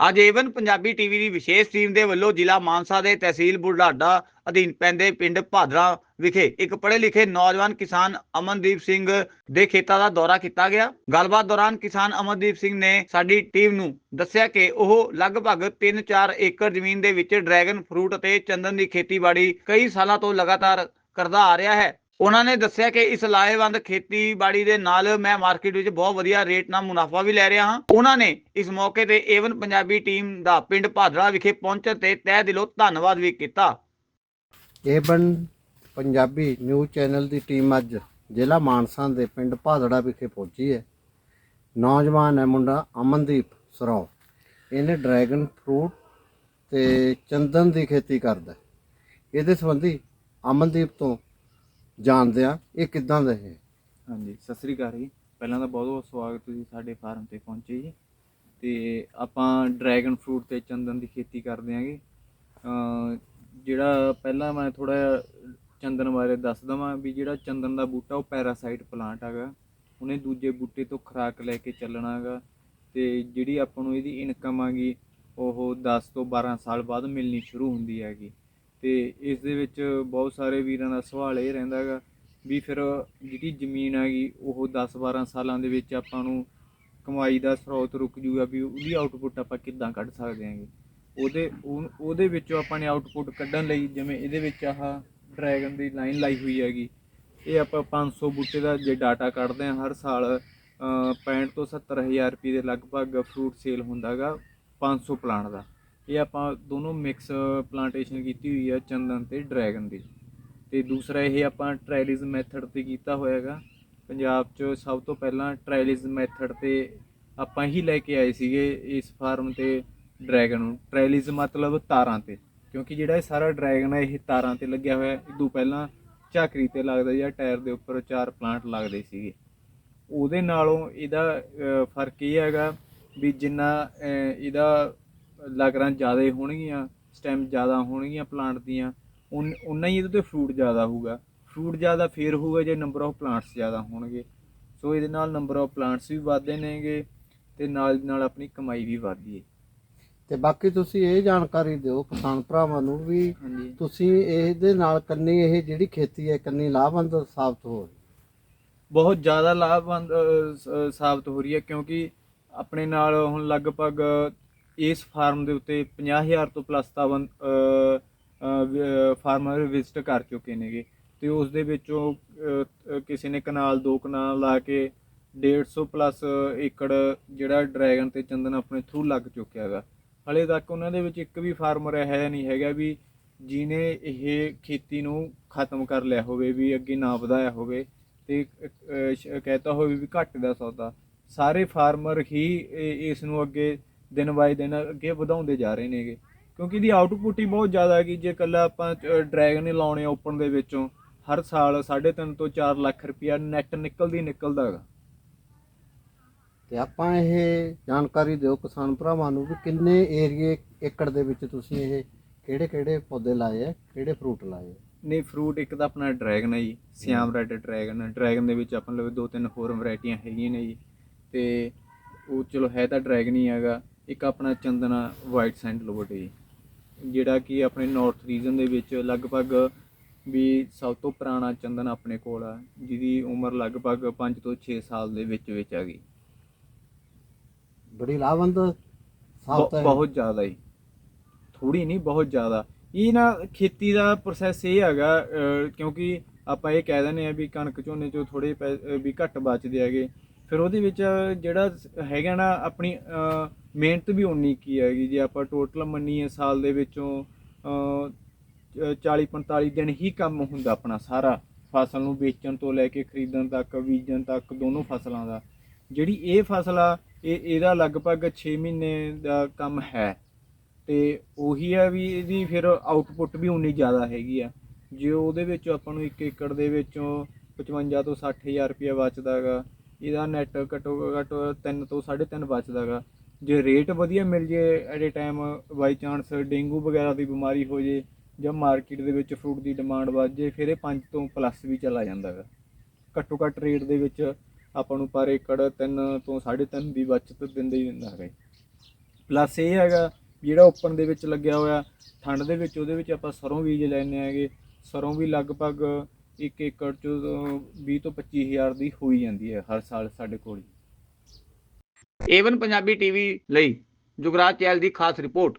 ਅੱਜ Avon Punjabi TV ਦੀ ਵਿਸ਼ੇਸ਼ team ਦੇ ਵੱਲੋਂ ਜ਼ਿਲ੍ਹਾ ਮਾਨਸਾ ਦੇ ਤਹਿਸੀਲ ਬੁਢਲਾਡਾ ਅਧੀਨ ਪੈਂਦੇ ਪਿੰਡ ਭਾਦਰਾ ਵਿਖੇ ਇੱਕ ਪੜ੍ਹੇ ਲਿਖੇ ਨੌਜਵਾਨ ਕਿਸਾਨ ਅਮਨਦੀਪ ਸਿੰਘ ਦੇ ਖੇਤਾਂ ਦਾ ਦੌਰਾ ਕੀਤਾ ਗਿਆ। ਗੱਲਬਾਤ ਦੌਰਾਨ ਕਿਸਾਨ ਅਮਨਦੀਪ ਸਿੰਘ ਨੇ ਸਾਡੀ ਟੀਮ ਨੂੰ ਦੱਸਿਆ ਕਿ ਉਹ ਲਗਭਗ 3-4 ਏਕੜ ਜ਼ਮੀਨ ਦੇ ਵਿੱਚ ਡਰੈਗਨ ਫਰੂਟ ਅਤੇ ਚੰਦਨ ਦੀ ਖੇਤੀਬਾੜੀ ਕਈ ਸਾਲਾਂ ਤੋਂ ਲਗਾਤਾਰ ਕਰਦਾ ਆ ਰਿਹਾ ਹੈ। ਉਹਨਾਂ ਨੇ ਦੱਸਿਆ ਕਿ ਇਸ ਲਾਹੇਵੰਦ ਖੇਤੀਬਾੜੀ ਦੇ ਨਾਲ ਮੈਂ ਮਾਰਕੀਟ ਵਿੱਚ ਬਹੁਤ ਵਧੀਆ ਰੇਟ ਨਾਲ ਮੁਨਾਫਾ ਵੀ ਲੈ ਰਿਹਾ ਹਾਂ। ਉਹਨਾਂ ਨੇ ਇਸ ਮੌਕੇ ਤੇ ਏਵਨ ਪੰਜਾਬੀ ਟੀਮ ਦਾ ਪਿੰਡ ਭਾਦੜਾ ਵਿਖੇ ਪਹੁੰਚਣ ਤੇ ਤਹਿ ਦਿਲੋਂ ਧੰਨਵਾਦ ਵੀ ਕੀਤਾ। A one Punjabi news channel the team ਅੱਜ ਜ਼ਿਲ੍ਹਾ ਮਾਨਸਾ ਦੇ ਪਿੰਡ ਭਾਦੜਾ ਵਿਖੇ ਪਹੁੰਚੀ ਹੈ। ਨੌਜਵਾਨ ਹੈ ਮੁੰਡਾ ਅਮਨਦੀਪ ਸਰੌ। ਇਹਨੇ ਡਰੈਗਨ ਫਰੂਟ ਤੇ ਚੰਦਨ ਦੀ ਖੇਤੀ ਕਰਦਾ ਇਹਦੇ ਸੰਬੰਧੀ ਅਮਨਦੀਪ ਤੋਂ ਜਾਣਦੇ ਆ, ਇਹ ਕਿੱਦਾਂ ਦਾ ਹੈ ਹਾਂਜੀ, ਸਤਿ ਸ੍ਰੀ ਅਕਾਲ ਜੀ। ਪਹਿਲਾਂ ਤਾਂ ਬਹੁਤ ਬਹੁਤ ਸਵਾਗਤ ਤੁਸੀਂ ਸਾਡੇ ਫਾਰਮ ਤੇ ਪਹੁੰਚੇ ਜੀ। ਤੇ ਆਪਾਂ ਡਰੈਗਨ ਫਰੂਟ ਤੇ ਚੰਦਨ ਦੀ ਖੇਤੀ ਕਰਦੇ ਆਂਗੇ। ਜਿਹੜਾ ਪਹਿਲਾਂ ਮੈਂ ਥੋੜਾ ਚੰਦਨ ਬਾਰੇ ਦੱਸ ਦਵਾਂ ਵੀ ਜਿਹੜਾ ਚੰਦਨ ਦਾ ਬੂਟਾ ਉਹ ਪੈਰਾਸਾਈਟ ਪਲਾਂਟ ਹੈਗਾ। ਉਹਨੇ ਦੂਜੇ ਬੂਟੇ ਤੋਂ ਖੁਰਾਕ ਲੈ ਕੇ ਚੱਲਣਾ ਹੈਗਾ। ਤੇ ਜਿਹੜੀ ਆਪਾਂ ਨੂੰ ਇਹਦੀ ਇਨਕਮ ਆਗੀ ਉਹ 10 ਤੋਂ 12 ਸਾਲ ਬਾਅਦ ਮਿਲਣੀ ਸ਼ੁਰੂ ਹੁੰਦੀ ਹੈਗੀ। ਤੇ ਇਸ ਦੇ ਵਿੱਚ ਬਹੁਤ ਸਾਰੇ ਵੀਰਾਂ ਦਾ ਸਵਾਲ ਇਹ ਰਹਿੰਦਾ ਹੈਗਾ ਵੀ ਫਿਰ ਜਿਹੜੀ ਜ਼ਮੀਨ ਹੈਗੀ ਉਹ 10-12 ਸਾਲਾਂ ਦੇ ਵਿੱਚ ਆਪਾਂ ਨੂੰ ਕਮਾਈ ਦਾ ਸਰੋਤ ਰੁਕ ਜੂਗਾ ਵੀ ਉਹਦੀ ਆਊਟਪੁੱਟ ਆਪਾਂ ਕਿੱਦਾਂ ਕੱਢ ਸਕਦੇ ਹਾਂਗੇ। ਉਹਦੇ ਉਹ- ਉਹਦੇ ਵਿੱਚੋਂ ਆਪਾਂ ਨੇ ਆਊਟਪੁੱਟ ਕੱਢਣ ਲਈ ਜਿਵੇਂ ਇਹਦੇ ਵਿੱਚ ਆਹ ਡਰੈਗਨ ਦੀ ਲਾਈਨ ਲਾਈ ਹੋਈ ਹੈਗੀ ਇਹ ਆਪਾਂ 500 ਬੂਟੇ ਦਾ ਜੇ ਡਾਟਾ ਕੱਢਦੇ ਹਾਂ ਹਰ ਸਾਲ ਅ, 65 ਤੋਂ 70 ਹਜ਼ਾਰ ਰੁਪਏ ਦੇ ਲਗਭਗ ਫਰੂਟ ਸੇਲ ਹੁੰਦਾਗਾ 500 ਪਲਾਂਟ ਦਾ। ਇਹ ਆਪਾਂ ਦੋਨੋਂ ਮਿਕਸ ਪਲਾਂਟੇਸ਼ਨ ਕੀਤੀ ਹੋਈ ਆ ਚੰਦਨ ਤੇ ਡਰੈਗਨ ਦੀ। ਤੇ ਦੂਸਰਾ ਇਹ ਆਪਾਂ ਟ੍ਰਾਇਲਿਸ ਮੈਥਡ ਤੇ ਕੀਤਾ ਹੋਇਆ ਹੈਗਾ। ਪੰਜਾਬ 'ਚ ਸਭ ਤੋਂ ਪਹਿਲਾਂ ਟ੍ਰਾਇਲਿਸ ਮੈਥਡ ਤੇ ਆਪਾਂ ਹੀ ਲੈ ਕੇ ਆਏ ਸੀਗੇ ਇਸ ਫਾਰਮ ਤੇ ਡਰੈਗਨ ਨੂੰ। ਟ੍ਰਾਇਲਿਸ ਮਤਲਬ ਤਾਰਾਂ ਤੇ, ਕਿਉਂਕਿ ਜਿਹੜਾ ਇਹ ਸਾਰਾ ਡਰੈਗਨ ਹੈ ਇਹ ਤਾਰਾਂ ਤੇ ਲੱਗਿਆ ਹੋਇਆ। ਹੈ ਇਦੋਂ ਪਹਿਲਾਂ ਝਾਕਰੀ ਤੇ ਲੱਗਦਾ ਜਾਂ ਟਾਇਰ ਦੇ ਉੱਪਰ ਚਾਰ ਪਲਾਂਟ ਲੱਗਦੇ ਸੀਗੇ। ਉਹਦੇ ਨਾਲੋਂ ਇਹਦਾ ਫ਼ਰਕ ਇਹ ਹੈਗਾ ਵੀ ਜਿੰਨਾ ਇਹਦਾ ਲਗਰਾਂ ਜ਼ਿਆਦਾ ਹੋਣਗੀਆਂ ਸਟੈਮ ਜ਼ਿਆਦਾ ਹੋਣਗੀਆਂ ਪਲਾਂਟ ਦੀਆਂ ਉਨ ਹੀ ਇਹਦੇ ਤੇ ਫਰੂਟ ਜ਼ਿਆਦਾ ਹੋਊਗਾ। ਫਰੂਟ ਜ਼ਿਆਦਾ ਫੇਰ ਹੋਊਗਾ ਜੇ ਨੰਬਰ ਆਫ ਪਲਾਂਟਸ ਜ਼ਿਆਦਾ ਹੋਣਗੇ। ਸੋ ਇਹਦੇ ਨਾਲ ਨੰਬਰ ਆਫ ਪਲਾਂਟਸ ਵੀ ਵਧਦੇ ਨੇਗੇ ਤੇ ਨਾਲ ਨਾਲ ਆਪਣੀ ਕਮਾਈ ਵੀ ਵਧਦੀ ਹੈ ਤੇ ਬਾਕੀ ਤੁਸੀਂ ਇਹ ਜਾਣਕਾਰੀ ਦਿਓ ਕਿਸਾਨ ਭਰਾਵਾਂ ਨੂੰ ਵੀ ਤੁਸੀਂ ਇਹਦੇ ਨਾਲ ਕੰਨੀ ਇਹ ਜਿਹੜੀ ਖੇਤੀ ਹੈ ਕੰਨੀ ਲਾਭਵੰਦ ਸਾਬਤ ਹੋ ਰਹੀ ਬਹੁਤ ਜ਼ਿਆਦਾ ਲਾਭਵੰਦ ਸਾਬਤ ਹੋ ਰਹੀ ਹੈ ਕਿਉਂਕਿ ਆਪਣੇ ਨਾਲ ਹੁਣ ਲਗਭਗ ਇਸ ਫਾਰਮ ਦੇ ਉੱਤੇ 50000 ਤੋਂ ਪਲੱਸ ਤਾਂ ਫਾਰਮਰ ਵਿਜ਼ਿਟ ਕਰ ਚੁੱਕੇ ਨੇਗੇ। ਤੇ ਉਸ ਦੇ ਵਿੱਚੋਂ ਕਿਸੇ ਨੇ ਕਨਾਲ ਦੋ ਕਨਾਲ ਲਾ ਕੇ 150 ਪਲੱਸ ਏਕੜ ਜਿਹੜਾ ਡਰੈਗਨ ਤੇ ਚੰਦਨ ਆਪਣੇ ਥਰੂ ਲੱਗ ਚੁੱਕਿਆ ਹੈਗਾ ਹਲੇ ਤੱਕ ਉਹਨਾਂ ਦੇ ਵਿੱਚ ਇੱਕ ਵੀ ਫਾਰਮਰ ਇਹ ਨਹੀਂ ਹੈਗਾ ਵੀ ਜਿਹਨੇ ਇਹ ਖੇਤੀ ਨੂੰ ਖਤਮ ਕਰ ਲਿਆ ਹੋਵੇ ਵੀ ਅੱਗੇ ਨਾ ਵਧਾਇਆ ਹੋਵੇ ਤੇ ਅਹ, ਕਹਿਤਾ ਹੋਵੇ ਵੀ ਘੱਟ ਦਾ ਸੌਦਾ। ਸਾਰੇ ਫਾਰਮਰ ਹੀ ਇਸ ਨੂੰ ਅੱਗੇ ਦਿਨ ਬਾਏ ਦਿਨ ਅੱਗੇ ਵਧਾਉਂਦੇ ਜਾ ਰਹੇ ਨੇਗੇ। ਕਿਉਂਕਿ ਇਹਦੀ ਆਊਟਪੁੱਟ ਹੀ ਬਹੁਤ ਜ਼ਿਆਦਾ ਹੈਗੀ। ਜੇ ਕੱਲਾ ਆਪਾਂ ਡਰੈਗਨ ਹੀ ਲਾਉਣੇ ਓਪਨ ਦੇ ਵਿੱਚੋਂ ਹਰ ਸਾਲ 3.5 ਤੋਂ 4 ਲੱਖ ਰੁਪਇਆ ਨੈਟ ਨਿਕਲਦੀ ਨਿਕਲਦਾ ਹੈਗਾ। ਤੇ ਆਪਾਂ ਇਹ ਜਾਣਕਾਰੀ ਦਿਓ ਕਿਸਾਨ ਭਰਾਵਾਂ ਨੂੰ ਵੀ ਕਿੰਨੇ ਏਰੀਏ ਏਕੜ ਦੇ ਵਿੱਚ ਤੁਸੀਂ ਇਹ ਕਿਹੜੇ ਕਿਹੜੇ ਪੌਦੇ ਲਾਏ ਆ ਕਿਹੜੇ ਫਰੂਟ ਲਾਏ ਆ? ਨਹੀਂ ਫਰੂਟ ਇੱਕ ਤਾਂ ਆਪਣਾ ਡਰੈਗਨ ਹੈ ਜੀ ਸਿਆਮ ਰੈਡ ਡਰੈਗਨ ਡਰੈਗਨ ਦੇ ਵਿੱਚ ਆਪਾਂ ਲਵੇ ਦੋ ਤਿੰਨ ਹੋਰ ਵੈਰਾਈਟੀਆਂ ਹੈਗੀਆਂ ਨੇ ਜੀ। ਤੇ ਉਹ ਚਲੋ ਹੈ ਤਾਂ ਡਰੈਗਨ ਹੀ ਹੈਗਾ। ਇੱਕ ਆਪਣਾ ਚੰਦਨਾ ਵਾਈਟ ਸੈਂਡਲਵੁੱਡ ਜੀ ਜਿਹੜਾ ਕਿ ਆਪਣੇ ਨਾਰਥ ਰੀਜਨ ਦੇ ਵਿੱਚ ਲਗਭਗ ਵੀ ਸਭ ਤੋਂ ਪੁਰਾਣਾ ਚੰਦਨ ਆਪਣੇ ਕੋਲ ਆ ਜਿਹਦੀ ਉਮਰ ਲਗਭਗ 5 ਤੋਂ 6 ਸਾਲ ਦੇ ਵਿੱਚ ਵਿੱਚ ਆ ਗਈ। ਬੜੀ ਲਾਭਵੰਦ ਸਾਬਤ ਹੈ ਬਹੁਤ ਜ਼ਿਆਦਾ ਹੀ ਥੋੜੀ ਨਹੀਂ ਬਹੁਤ ਜ਼ਿਆਦਾ। ਇਹ ਨਾ ਖੇਤੀ ਦਾ ਪ੍ਰੋਸੈਸ ਇਹ ਹੈਗਾ ਕਿਉਂਕਿ ਆਪਾਂ ਇਹ ਕਹਿ ਦਿੰਦੇ ਆ ਵੀ ਕਣਕ ਝੋਨੇ ਚੋਂ ਥੋੜੇ ਵੀ ਘੱਟ ਬਚਦੇ ਹੈਗੇ। ਫਿਰ ਉਹਦੇ ਵਿੱਚ ਜਿਹੜਾ ਹੈਗਾ ਨਾ ਆਪਣੀ ਮਿਹਨਤ ਵੀ ਉਨੀ ਕੀ ਹੈਗੀ। ਜੇ ਆਪਾਂ ਟੋਟਲ ਮੰਨੀਏ ਸਾਲ ਦੇ ਵਿੱਚੋਂ 40 45 ਦਿਨ ਹੀ ਕੰਮ ਹੁੰਦਾ ਆਪਣਾ ਸਾਰਾ। ਫਸਲ ਨੂੰ ਵੇਚਣ ਤੋਂ ਲੈ ਕੇ ਖਰੀਦਣ ਤੱਕ, ਬੀਜਣ ਤੱਕ, ਦੋਨੋਂ ਫਸਲਾਂ ਦਾ। ਜਿਹੜੀ ਇਹ ਫਸਲ ਆ, ਇਹ, ਇਹਦਾ ਲਗਭਗ 6 ਮਹੀਨੇ ਦਾ ਕੰਮ ਹੈ। ਤੇ ਉਹੀ ਆ ਵੀ ਇਹਦੀ ਫਿਰ ਆਊਟਪੁੱਟ ਵੀ ਉਨੀ ਜ਼ਿਆਦਾ ਹੈਗੀ ਆ। ਜੇ ਉਹਦੇ ਵਿੱਚ ਆਪਾਂ ਨੂੰ 1 ਏਕੜ ਦੇ ਵਿੱਚੋਂ 55 ਤੋਂ 60000 ਰੁਪਇਆ ਬਚਦਾਗਾ ਇਹਦਾ ਨੈਟ ਘੱਟੋ ਘੱਟ 3 ਤੋਂ 3.5 ਬਚਦਾਗਾ ਜੇ ਰੇਟ ਵਧੀਆ ਮਿਲ ਜੇ at a time by chance dengue ਵਗੈਰਾ ਦੀ ਬਿਮਾਰੀ ਹੋ ਜੇ ਜਾਂ ਮਾਰਕੀਟ ਦੇ ਵਿੱਚ ਫਰੂਟ ਦੀ ਡਿਮਾਂਡ ਵੱਧ ਜੇ, ਫਿਰ ਇਹ 5 ਤੋਂ ਪਲੱਸ ਵੀ ਚਲਾ ਜਾਂਦਾਗਾ ਘੱਟੋ ਘੱਟ ਰੇਟ ਦੇ ਵਿੱਚ ਆਪਾਂ ਨੂੰ ਪਰ ਏਕੜ 3 ਤੋਂ 3.5 ਦੀ ਬਚਤ ਦਿੰਦੇ ਹੀ ਦਿੰਦਾ ਹੈਗਾ ਪਲੱਸ ਇਹ ਹੈਗਾ ਜਿਹੜਾ ਓਪਨ ਦੇ ਵਿੱਚ ਲੱਗਿਆ ਹੋਇਆ, ਠੰਡ ਦੇ ਵਿੱਚ, ਉਹਦੇ ਵਿੱਚ ਆਪਾਂ ਸਰੋਂ ਬੀਜ ਲੈਣੇ ਹੈਗੇ। ਸਰੋਂ ਵੀ ਲਗਭਗ ਇੱਕ ਏਕੜ ਚ 20 ਤੋਂ 25 ਹਜ਼ਾਰ ਦੀ ਹੋਈ ਜਾਂਦੀ ਹੈ ਹਰ ਸਾਲ ਸਾਡੇ ਕੋਲ ਏਵਨ ਪੰਜਾਬੀ ਟੀਵੀ ਲਈ ਜੁਗਰਾਜ ਚੈਲ ਦੀ ਖਾਸ ਰਿਪੋਰਟ।